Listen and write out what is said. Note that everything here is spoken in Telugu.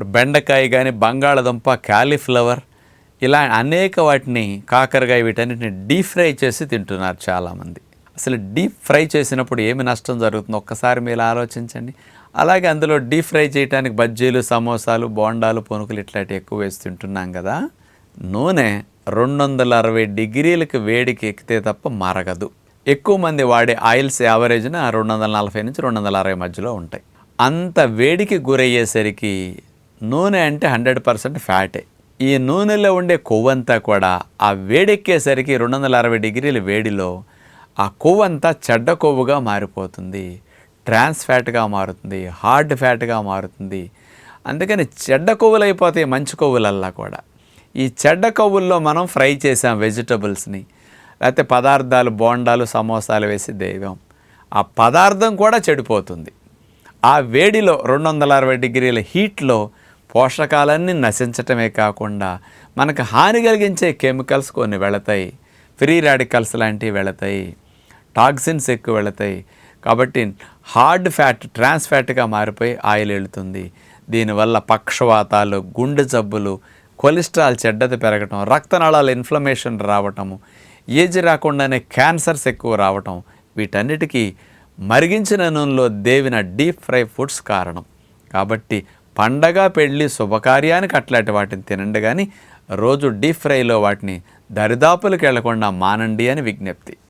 ఇప్పుడు బెండకాయ కానీ బంగాళదుంప క్యాలీఫ్లవర్ ఇలా అనేక వాటిని కాకరకాయ వీటన్నిటిని డీప్ ఫ్రై చేసి తింటున్నారు చాలామంది. అసలు డీప్ ఫ్రై చేసినప్పుడు ఏమి నష్టం జరుగుతుందో ఒక్కసారి మీరు ఆలోచించండి. అలాగే అందులో డీప్ ఫ్రై చేయడానికి బజ్జీలు సమోసాలు బోండాలు పునుకులు ఇట్లాంటివి ఎక్కువ వేసి తింటున్నాం కదా. నూనె రెండు వందల అరవై డిగ్రీలకు వేడికి ఎక్కితే తప్ప మరగదు. ఎక్కువ మంది వాడే ఆయిల్స్ యావరేజ్న రెండు వందల నలభై నుంచి రెండు వందల అరవై మధ్యలో ఉంటాయి. అంత వేడికి గురయ్యేసరికి నూనె అంటే హండ్రెడ్ పర్సెంట్ ఫ్యాటే. ఈ నూనెలో ఉండే కొవ్వంతా కూడా ఆ వేడెక్కేసరికి రెండు వందల అరవై డిగ్రీల వేడిలో ఆ కొవ్వంతా చెడ్డ కొవ్వుగా మారిపోతుంది. ట్రాన్స్ ఫ్యాట్గా మారుతుంది హార్డ్ ఫ్యాట్గా మారుతుంది. అందుకని చెడ్డ కొవ్వులు అయిపోతాయి మంచి కొవ్వులల్లా కూడా. ఈ చెడ్డ కొవ్వుల్లో మనం ఫ్రై చేసాం వెజిటబుల్స్ని. లేకపోతే పదార్థాలు బోండాలు సమోసాలు వేసి దేవం ఆ పదార్థం కూడా చెడిపోతుంది. ఆ వేడిలో రెండు వందల అరవై డిగ్రీల హీట్లో పోషకాలన్నీ నశించటమే కాకుండా మనకు హాని కలిగించే కెమికల్స్ కొన్ని వెళతాయి. ఫ్రీ రాడికల్స్ లాంటివి వెళతాయి. టాక్సిన్స్ ఎక్కువ వెళతాయి. కాబట్టి హార్డ్ ఫ్యాట్ ట్రాన్స్ ఫ్యాట్గా మారిపోయి ఆయిల్ వెళుతుంది దీనివల్ల పక్షవాతాలు గుండె జబ్బులు కొలెస్ట్రాల్ చెడ్డది పెరగటం రక్తనాళాల ఇన్ఫ్లమేషన్ రావటము ఏజ్ రాకుండానే క్యాన్సర్స్ ఎక్కువ రావటం వీటన్నిటికీ మరిగించిన నూనెలో దేవిన డీప్ ఫ్రై ఫుడ్స్ కారణం. కాబట్టి పండగ పెళ్ళి శుభకార్యానికి అట్లాంటి వాటిని తినండి కానీ రోజు డీప్ ఫ్రైలో వాటిని దరిదాపులకు వెళ్ళకుండా మానండి అని విజ్ఞప్తి.